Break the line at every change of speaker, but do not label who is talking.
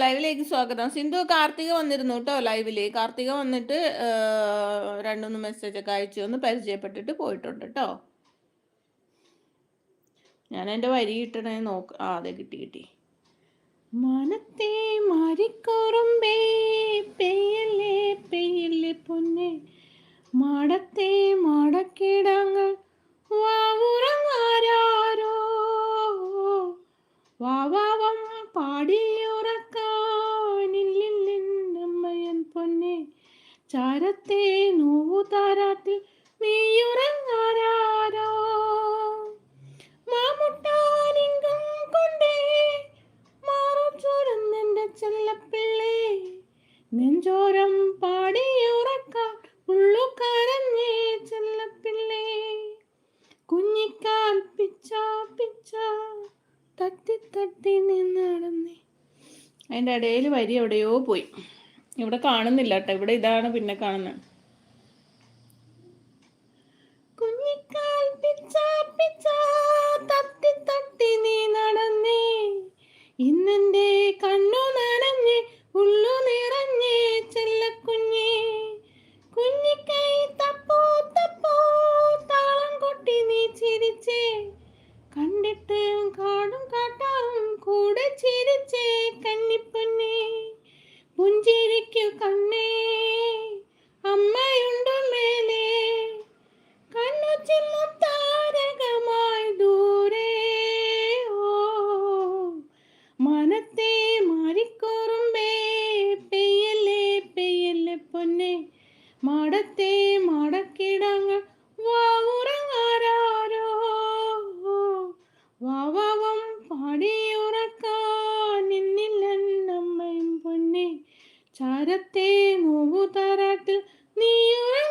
ലൈവിലേക്ക് സ്വാഗതം. സിന്ധു കാർത്തിക വന്നിരുന്നു കേട്ടോ ലൈവിൽ. കാർത്തിക വന്നിട്ട് രണ്ടൊന്ന് മെസ്സേജ് ഒക്കെ അയച്ചു ഒന്ന് പരിചയപ്പെട്ടിട്ട് പോയിട്ടുണ്ട് കേട്ടോ ഞാൻ എന്റെ വരി കിട്ടണേ നോക്ക. ആ അതെ കിട്ടി കിട്ടി. മനത്തെ മാറിക്കോറുമ്പേ പൊന്നെ. മാടത്തെ മാടക്കിടങ്ങൾ വാവുറങ്ങാരോ വാവാവം പാടിയുറക്കാനില്ലമ്മയൻ പൊന്നെ. ചാരത്തെ നോവു താരാത്തിൽ നീയുറങ്ങാരോ മാമുട്ടാനിങ്കം കൊണ്ടേ മാറും ചുരന്നെന്റെ ചെല്ലപ്പിള്ളേ. നെഞ്ചോരം പാടിയുറക്കാൻ ഉള്ളു കരഞ്ഞേ ചെല്ലപ്പിള്ളേ. കുഞ്ഞിക്കാൽ പിച്ച പിച്ച തട്ടി തട്ടി നിന്ന് നടന്നേ. അതിന്റെ ഇടയിൽ വരി എവിടെയോ പോയി. ഇവിടെ കാണുന്നില്ല കേട്ടോ ഇവിടെ ഇതാണ് പിന്നെ കാണുന്നത്. മനത്തെ മാറിക്കോറുമ്പേ പെയ്യല്ലേ പെയ്യല്ലേ പൊന്നെ. മാടത്തെ മാടക്കിടങ്ങൾ വാവുറങ്ങാരോ വാവാവം പാടിയുറക്കാൻ നിന്നില്ലമ്മയും പൊന്നെ. ചാരത്തെ തര